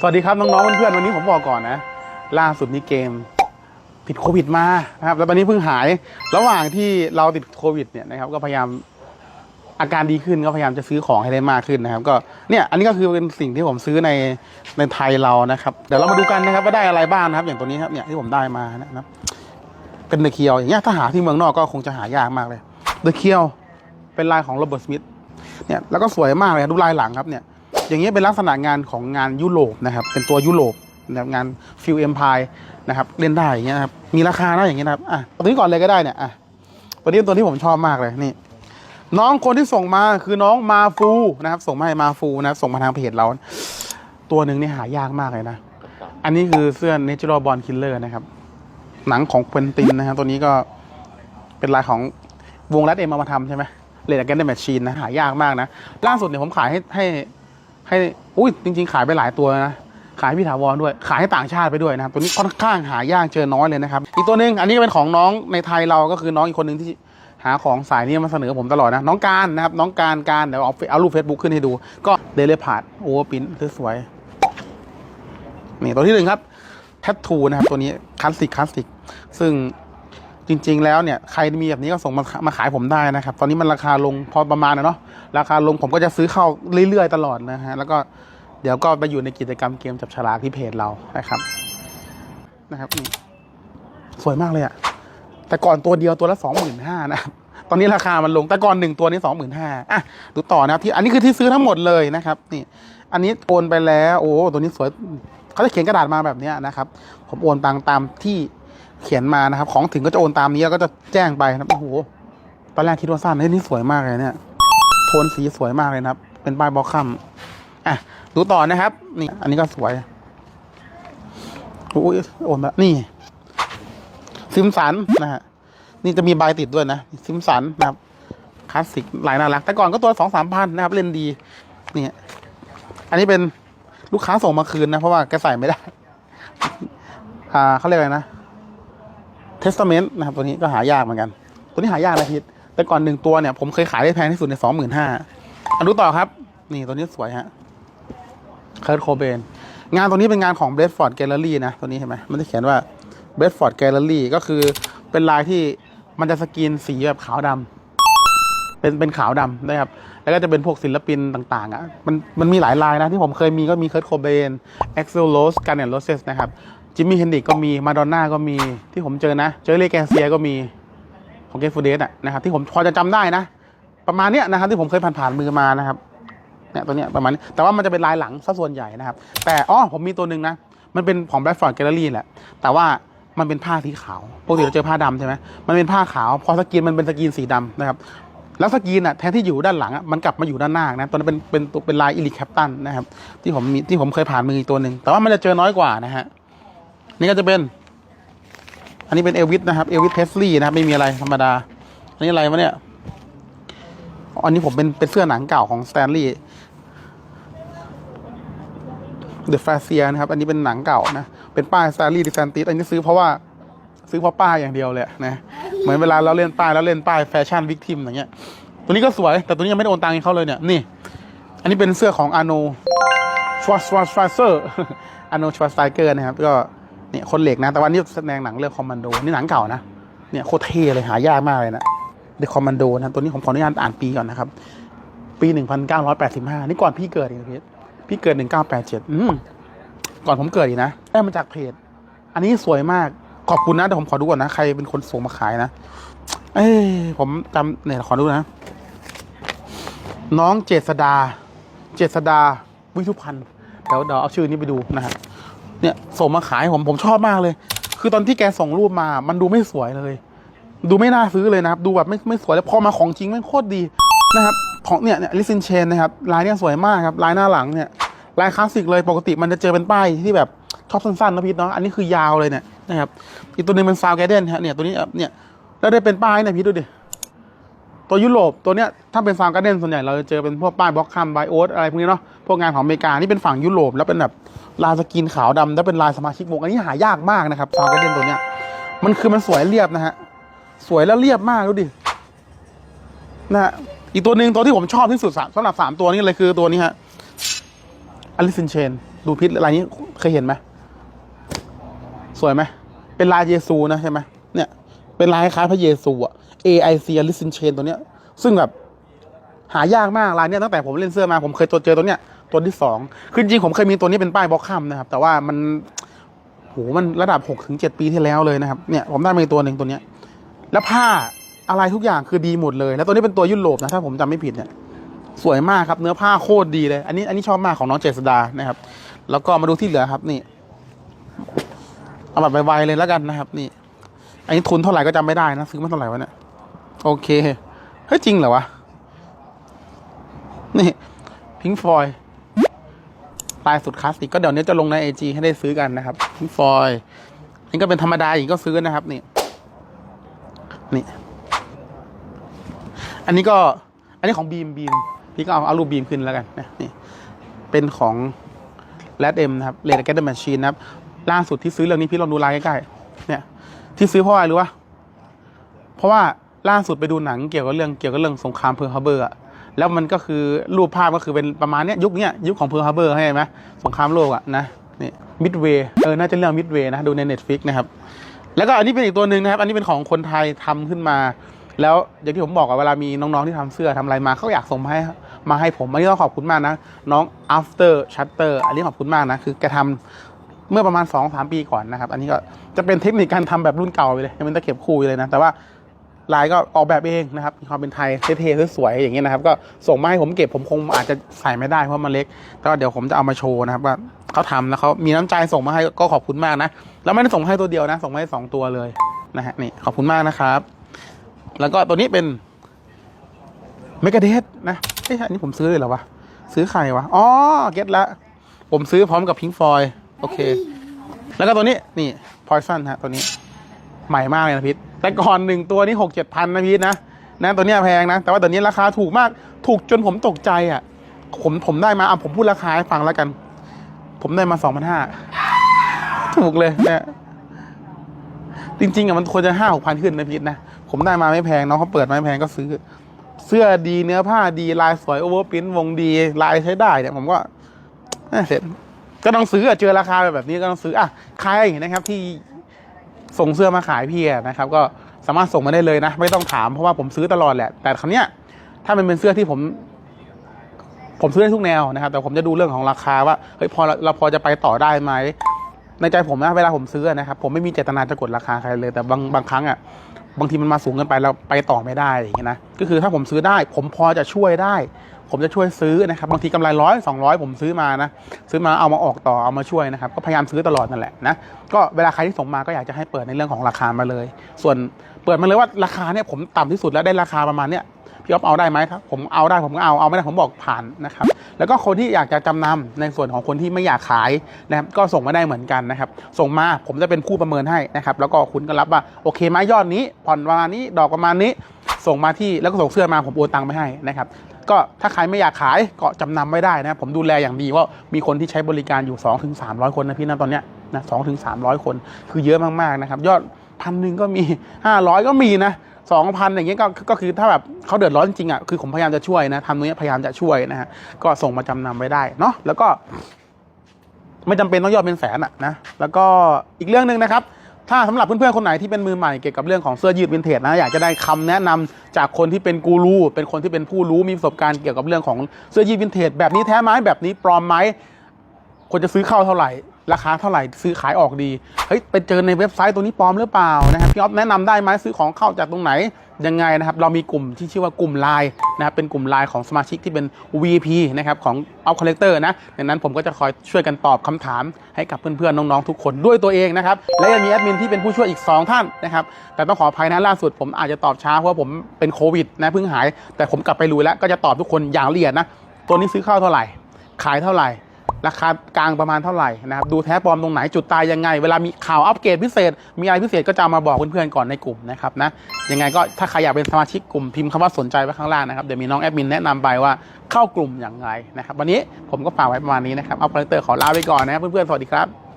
สวัสดีครับ น้องๆเพื่อนๆวันนี้ผมบอกก่อนนะ ล่าสุดนี้เกมติดโควิดมานะครับแล้วตอนนี้เพิ่งหาย ระหว่างที่เราติดโควิดเนี่ยนะครับก็พยายามอาการดีขึ้นก็พยายามจะซื้อของให้ได้มากขึ้นนะครับ ก็เนี่ยอันนี้ก็คือเป็นสิ่งที่ผมซื้อในในไทยเรานะครับเดี๋ยวเรามาดูกันนะครับว่าได้อะไรบ้างนะครับ อย่างตัวนี้ครับเนี่ยที่ผมได้มานะครับ เป็นเดอะเคียวอย่างเงี้ยถ้าหาที่เมืองนอกก็คงจะหายากมากเลยเดอะเคียวเป็นลายของโรเบิร์ตสมิธเนี่ยแล้วก็สวยมากเลยดูลายหลังครับเนี่ย อย่างเงี้ยเป็นลักษณะงานของงานยุโรปนะครับ เป็นตัวยุโรปนะครับงานฟิลเอ็มพายนะครับเล่นได้อย่างเงี้ยครับมีราคานะอย่างเงี้ยนะครับอะตัวนี้ก่อนเลยก็ได้เนี่ยอะตัวนี้เป็นตัวที่ผมชอบมากเลยนี่ น้องคนที่ส่งมาคือน้องมาฟูนะครับ ส่งมาให้มาฟูนะครับส่งมาทางเพจเรา ตัวหนึ่งนี่หายากมากเลยนะ อันนี้คือเสื้อ Natural Born Killer นะครับ หนังของเควินตินนะครับตัวนี้ก็เป็นลายของวงรัดเอ็มเอามาทำใช่ไหมเลดแกนเดอร์แมชชีนนะหายากมากนะ ล่าสุดเนี่ยผมขายให้ให้ ให้อุ้ยจริง ๆ ขายไปหลายตัวนะขายพี่ถาวรด้วย ขายให้ต่างชาติไปด้วยนะครับตัวนี้ค่อนข้างหายากเจอน้อยเลยนะครับ อีกตัวหนึ่งอันนี้เป็นของน้องในไทยเราก็คือน้องอีกคนหนึ่งที่หาของสายนี้มาเสนอผมตลอดนะ น้องการนะครับ น้องการการเดี๋ยวเอาเอารูป Facebook ขึ้นให้ดู ก็เดลิพาร์ดโอเวอร์ปิ้นสวยนี่ตัวที่หนึ่งครับแทททูนะครับตัวนี้คลาสสิกคลาสสิกซึ่ง จริง ๆ แล้วเนี่ยใครมีแบบนี้ก็ส่งมามาขายผมได้นะครับ ตอนนี้มันราคาลงพอประมาณนะเนาะราคาลงผมก็จะซื้อเข้าเรื่อยๆ ตลอดนะฮะแล้วก็เดี๋ยวก็ไปอยู่ในกิจกรรมเกมจับฉลากที่เพจเรานะครับนะครับนี่สวยมากเลยอะแต่ก่อนตัวเดียวตัวละสองหมื่นห้านะครับตอนนี้ราคามันลงแต่ก่อนหนึ่งตัวนี้สองหมื่นห้าอะดูต่อนะครับที่อันนี้คือที่ซื้อทั้งหมดเลยนะครับ นี่ อันนี้โอนไปแล้ว โอ้ตัวนี้สวยเขาจะเขียนกระดาษมาแบบนี้นะครับ ผมโอนตังตามที่ เขียนมานะครับ ของถึงก็จะโอนตามนี้แล้วก็จะแจ้งไปนะครับโอ้โหตอนแรกคิดว่าสั้นเฮ้ยนี่สวยมากเลยเนี่ยโทนสีสวยมากเลยนะครับ เป็นป้ายบล็อกคัมอะดูต่อนะครับ นี่ อันนี้ก็สวยโอ้ยโอนแบบนี่ ซิมสันนะฮะนี่จะมีใบติดด้วยนะ ซิมสันนะครับคลาสสิกหลายน่ารัก แต่ก่อนก็ตัวสองสามพันนะครับ เล่นดีนี่อันนี้เป็นลูกค้าส่งมาคืนนะ เพราะว่าแกใส่ไม่ได้ อ่าเขาเรียกอะไรนะ เทส t เมนต์นะครับตัวนี้ก็หายากเหมือนกัน ตัวนี้หายากนะพิษแต่ก่อนหนึ่งตัวเนี่ยผมเคยขายได้แพงที่สุดในสองหมื่นห้าอันดูต่อครับ นี่ตัวนี้สวยฮะเคิร์ o โคเบนงานตัวนี้เป็นงานของเบสฟอร์ดแกลเลอรี่นะ ตัวนี้เห็นไหมมันจะเขียนว่าเบสฟอร์ดแกลเลอรี่ก็คือเป็นลายที่มันจะสกรีนสีแบบขาวดำเป็นเป็นขาวดำนะครับ แล้วก็จะเป็นพวกศิลปินต่างๆอะมันมันมีหลายลายนะที่ผมเคยมีก็มีเคิร์ o โคเบนเอ็กเซลโลสการเนตโรเซสนะครับ จิมมี่เฮนดิกก็มีมาดอนน่าก็มีที่ผมเจอนะเจอเลแกเซียก็มีของเกฟฟูเดสอะนะครับที่ผมพอจะจำได้นะ ประมาณเนี้ยนะครับที่ผมเคยผ่านๆมือมานะครับเนี่ยตัวเนี้ยประมาณนี้แต่ว่ามันจะเป็นลายหลังซะส่วนใหญ่นะครับ แต่อ๋อผมมีตัวหนึ่งนะ มันเป็นของ Bradford Gallery แหละ แต่ว่ามันเป็นผ้าสีขาวปกติเราเจอผ้าดำใช่ไหมมันเป็นผ้าขาว พอสกรีนมันเป็นสกรีนสีดำนะครับ แล้วสกรีนอะแทนที่อยู่ด้านหลังอะมันกลับมาอยู่ด้านหน้านะ ตัวนั้นเป็นเป็นตัวเป็นลายอิลิแคปตันนะครับ ที่ผมมีที่ผมเคยผ่านมือตัวหนึ่งแต่ว่ามันจะเจอน้อยกว่านะฮะ นี่ก็จะเป็น อันนี้เป็นเอลวิสนะครับเอลวิสเพสลีย์นะครับไม่มีอะไรธรรมดา อันนี้อะไรวะเนี่ย อันนี้ผมเป็นเป็นเสื้อหนังเก่าของสแตนลีย์เดอะแฟเซียนะครับ อันนี้เป็นหนังเก่านะ เป็นป้ายซารีดิซันติสอันนี้ซื้อเพราะว่าซื้อเพราะป้ายอย่างเดียวเลยนะ เหมือนเวลาเราเล่นป้ายแล้วเล่นป้ายแฟชั่นวิกทิมอย่างเงี้ย ตัวนี้ก็สวย แต่ตัวนี้ยังไม่ได้โอนตังค์ให้เขาเลยเนี่ย นี่ อันนี้เป็นเสื้อของอาโนชวาสวาสเซอร์อาโนชวาสไตเกอร์นะครับ ก็ เนี่ยคนเหล็กนะแต่ว่านี่แสดงหนังเรื่องคอมมานโดนี่หนังเก่านะเนี่ยโคตรเท่เลยหายากมากเลยนะเดอะคอมมานโดนะตัวนี้ผมขออนุญาตอ่านปีก่อนนะครับ ปี1985นี่ก่อนพี่เกิดอีกนะพี่พี่เกิด1987อืมก่อนผมเกิดอีกนะได้มาจากเพจ อันนี้สวยมากขอบคุณนะแต่ผมขอดูก่อนนะใครเป็นคนส่งมาขายนะเอ้ยผมจำเนี่ยขอดูนะ น้องเจษดา เจษดาวิทุพันธ์เดี๋ยวเดี๋ยวเอาชื่อนี้ไปดูนะฮะ เนี่ยส่งมาขายผมผมชอบมากเลย คือตอนที่แกส่งรูปมา มันดูไม่สวยเลย ดูไม่น่าซื้อเลยนะครับ ดูแบบไม่ไม่สวยเลยพอมาของจริงม่งโคตรดีนะครับของเนี่ยเนี่ยลิซินเชนนะครับลายเนี่ยสวยมากครับลายหน้าหลังเนี่ยลายคลาสสิกเลยปกติมันจะเจอเป็นป้ายที่แบบชอบสั้นๆนะพีทเนาะอันนี้คือยาวเลยเนี่ยนะครับอีกตัวหนึงเป็นซาวแกเดนฮะเนี่ยตัวนี้เนี่ยแล้วได้เป็นป้ายเนี่ยพีทดูดิตัวยุโรปตัวเนี้ยถ้าเป็นซาวแกเดนส่วนใหญ่เราจะเจอเป็นพวกป้ายบล็อกคัมไบโอสอะไรพวกนี้เนาะ พวกงานของอเมริกานี่เป็นฝั่งยุโรปแล้วเป็นแบบลายสกรีนขาวดำแล้วเป็นลายสมาชิกวงอันนี้หายากมากนะครับซาวกเดนตัวเนี้ยมันคือมันสวยเรียบนะฮะสวยแล้วเรียบมากดูดินะฮะอีกตัวหนึ่งตัวที่ผมชอบที่สุดสำหรับสามตัวนี้เลยคือตัวนี้ฮะอลิซินเชน ดูพิษลายนี้เคยเห็นไหมสวยไหมเป็นลายเยซูนะใช่ไหมเนี่ยเป็นลายคล้ายพระเยซูอะ AIC a l i s i n Chain ตัวเนี้ย ซึ่งแบบหายากมากลายเนี้ยตั้งแต่ผมเล่นเสื้อมาผมเคยตัวเจอตัวเนี้ย ตัวที่สองคือจริงผมเคยมีตัวนี้เป็นป้ายบล็อกคัมนะครับ แต่ว่ามันโหมันระดับหกถึงเจ็ดปีที่แล้วเลยนะครับเนี่ยผมได้มาอีกตัวหนึ่งตัวเนี้ย แล้วผ้าอะไรทุกอย่างคือดีหมดเลย แล้วตัวนี้เป็นตัวยุโรปนะถ้าผมจำไม่ผิดเนี่ยสวยมากครับเนื้อผ้าโคตรดีเลย อันนี้อันนี้ชอบมากของน้องเจษดานะครับ แล้วก็มาดูที่เหลือครับนี่เอาแบบไวๆเลยแล้วกันนะครับ นี่ อันนี้ทุนเท่าไหร่ก็จำไม่ได้นะซื้อมาเท่าไหร่วะเนี่ยโอเคเฮ้ยจริงเหรอวะนี่พิงฟอย ลายสุดคลาสสิกก็เดี๋ยวนี้จะลงในไอจให้ได้ซื้อกันนะครับพิงฟอยนี่ก็เป็นธรรมดาอีกก็ซื้อนะครับ นี่ นี่ อันนี้ก็ อันนี้ของบีมบีมพี่ก็เอาเอารูปบีมขึ้นแล้วกันนะนี่เป็นของแรดเอ็มนะครับเลดแกนเดอร์แมชชีนนะครับ ล่าสุดที่ซื้อเรื่องนี้พี่ลองดูลายใกล้ๆเนี่ย ที่ซื้อเพราะอะไรรู้ปะเพราะว่าล่าสุดไปดูหนังเกี่ยวกับเรื่องเกี่ยวกับเรื่องสงครามเพิร์ลฮาร์เบอร์อะ แล้วมันก็คือรูปภาพก็คือเป็นประมาณเนี้ยยุคเนี้ยยุคของเพิร์ลฮาร์เบอร์ให้ไหมสงครามโลกอะนะนี่มิดเวย์เออน่าจะเรื่องมิดเวย์นะดูใน Netflix นะครับ แล้วก็อันนี้เป็นอีกตัวหนึ่งนะครับ อันนี้เป็นของคนไทยทำขึ้นมา แล้วอย่างที่ผมบอกอะเวลามีน้องๆที่ทำเสื้อทำอะไรมาเขาอยากส่งมาให้มาให้ผมอันนี้ต้องขอบคุณมากนะ น้อง after shutter อันนี้ขอบคุณมากนะคือแกทำเมื่อประมาณ2อสปีก่อนนะครับ อันนี้ก็จะเป็นเทคนิคการทำแบบรุ่นเก่าไปเลยยังเป็นตะเข็บคู่เลยนะ แต่ว่า ลายก็ออกแบบเองนะครับมีความเป็นไทยเท่ๆสวยๆอย่างเงี้ยนะครับ ก็ส่งมาให้ผมเก็บผมคงอาจจะใส่ไม่ได้เพราะมันเล็กแต่เดี๋ยวผมจะเอามาโชว์นะครับว่าเขาทำแล้วเขามีน้ำใจส่งมาให้ก็ขอบคุณมากนะแล้วไม่ได้ส่งให้ตัวเดียวนะ ส่งมาให้สองตัวเลยนะฮะนี่ขอบคุณมากนะครับ แล้วก็ตัวนี้เป็นเมก a เดสนะเอ้ยอันนี้ผมซื้อเลยเหรอวะซื้อใครวะอ๋อเก็ตละผมซื้อพร้อมกับพิงฟอยโอเค แล้วก็ตัวนี้นี่พอยซันฮะตัวนี้ใหม่มากเลยนะพิษ แต่ก่อนหนึ่งตัวนี้หกเจ็ดพันนะพิษนะนะตัวเนี้ยแพงนะ แต่ว่าตัวนี้ราคาถูกมากถูกจนผมตกใจอะ ผมผมได้มาอะผมพูดราคาให้ฟังแล้วกัน ผมได้มาสองพันห้าถูกเลยเนี่ยจริง ๆอะมันควรจะห้าหกพันขึ้นนะพีทนะ ผมได้มาไม่แพงน้องเขาเปิดมาไม่แพงก็ซื้อ เสื้อดีเนื้อผ้าดีลายสวยโอเวอร์พิ้นวงดีลายใช้ได้เนี่ยผมก็เสร็จก็ต้องซื้อเจอราคาแบบนี้ก็ต้องซื้ออะใครนะครับที่ ส่งเสื้อมาขายพี่นะครับ ก็สามารถส่งมาได้เลยนะ ไม่ต้องถามเพราะว่าผมซื้อตลอดแหละ แต่ครั้งเนี้ยถ้ามันเป็นเสื้อที่ผม ผมซื้อได้ทุกแนวนะครับ แต่ผมจะดูเรื่องของราคาว่าเฮ้ยพอเราเราพอจะไปต่อได้ไหมในใจผมนะเวลาผมซื้อนะครับผมไม่มีเจตนาจะกดราคาใครเลย แต่บางบางครั้งอะบางทีมันมาสูงเกินไปเราไปต่อไม่ได้อย่างเงี้ยนะก็คือถ้าผมซื้อได้ ผมพอจะช่วยได้ ผมจะช่วยซื้อนะครับบางทีกำไรร้อยสองร้อยผมซื้อมานะซื้อมาเอามาออกต่อเอามาช่วยนะครับก็พยายามซื้อตลอดนั่นแหละนะก็เวลาใครที่ส่งมาก็อยากจะให้เปิดในเรื่องของราคามาเลย ส่วนเปิดมาเลยว่าราคาเนี่ยผมต่ำที่สุดแล้วได้ราคาประมาณเนี้ยพี่อ๊อฟเอาได้ไหมครับผมเอาได้ผมก็เอาเอาไม่ได้ผมบอกผ่านนะครับแล้วก็คนที่อยากจะจำนำในส่วนของคนที่ไม่อยากขายนะครับก็ส่งมาได้เหมือนกันนะครับส่งมาผมจะเป็นผู้ประเมินให้นะครับแล้วก็คุณก็รับว่าโอเคไหมยอดนี้ผ่อนประมาณนี้ดอกประมาณนี้ ส่งมาที่แล้วก็ส่งเสื้อมาผมโอนตังค์ไปให้นะครับ ก็ถ้าใครไม่อยากขายก็จำนำไม่ได้นะผมดูแลอย่างดีว่ามีคนที่ใช้บริการอยู่ 2-300ถึง300คนนะพี่นะตอนเนี้ยนะสองถึงสามร้อยคน คือเยอะมาก ๆ นะครับ ยอดพันหนึ่งก็มี500ก็มีนะสองพันอย่างเงี้ยก็ก็คือถ้าแบบเขาเดือดร้อนจริงอะคือผมพยายามจะช่วยนะทำตรงนี้พยายามจะช่วยนะฮะก็ส่งมาจำนำไว้ได้เนาะแล้วก็ ไม่จำเป็นต้องยอดเป็นแสนอะนะแล้วก็อีกเรื่องหนึ่งนะครับ ถ้าสำหรับเพื่อนๆคนไหนที่เป็นมือใหม่เกี่ยวกับเรื่องของเสื้อยืดวินเทจนะอยากจะได้คำแนะนำจากคนที่เป็นกูรูเป็นคนที่เป็นผู้รู้มีประสบการณ์เกี่ยวกับเรื่องของเสื้อยืดวินเทจแบบนี้แท้ไหมแบบนี้ปลอมไหมควรจะซื้อเข้าเท่าไหร่ ราคาเท่าไหร่ซื้อขายออกดี เฮ้ยไปเจอในเว็บไซต์ตัวนี้ปลอมหรือเปล่านะครับพี่อ๊อฟแนะนำได้ไหมซื้อของเข้าจากตรงไหนยังไงนะครับเรามีกลุ่มที่ชื่อว่ากลุ่มไลน์นะครับเป็นกลุ่มไลน์ของสมาชิกที่เป็น V.P. นะครับของ o u t Collector นะดังนั้นผมก็จะคอยช่วยกันตอบคำถามให้กับเพื่อนๆน้องๆทุกคนด้วยตัวเองนะครับและยังมีแอดมินที่เป็นผู้ช่วยอีก 2 ท่านนะครับแต่ต้องขออภัยนะล่าสุดผมอาจจะตอบช้าเพราะว่าผมเป็นโควิดนะเพิ่งหาย แต่ผมกลับไปรู้แล้วก็จะตอบทุกคนอย่างละเอียดนะตัวนี้ซื้อเข้าเท่าไหร่ ขายเท่าไหร่ ราคากลางประมาณเท่าไหร่นะครับดูแท้ปลอมตรงไหนจุดตายยังไง เวลามีข่าวอัปเกรดพิเศษ มีอะไรพิเศษก็จะามาบอกเพื่อนๆก่อนในกลุ่มนะครับนะยังไงก็ถ้าใครอยากเป็นสมาชิกกลุ่มพิมพ์คำว่าสนใจไว้ข้างล่างนะครับเดี๋ยวมีน้องแอดมินแนะนำไปว่าเข้ากลุ่มอย่างไรนะครับวันนี้ผมก็ฝากไว้ประมาณนี้นะครับเอาคอนเตอร์ขอลาไปก่อนนะครับเพื่อนๆสวัสดีครับ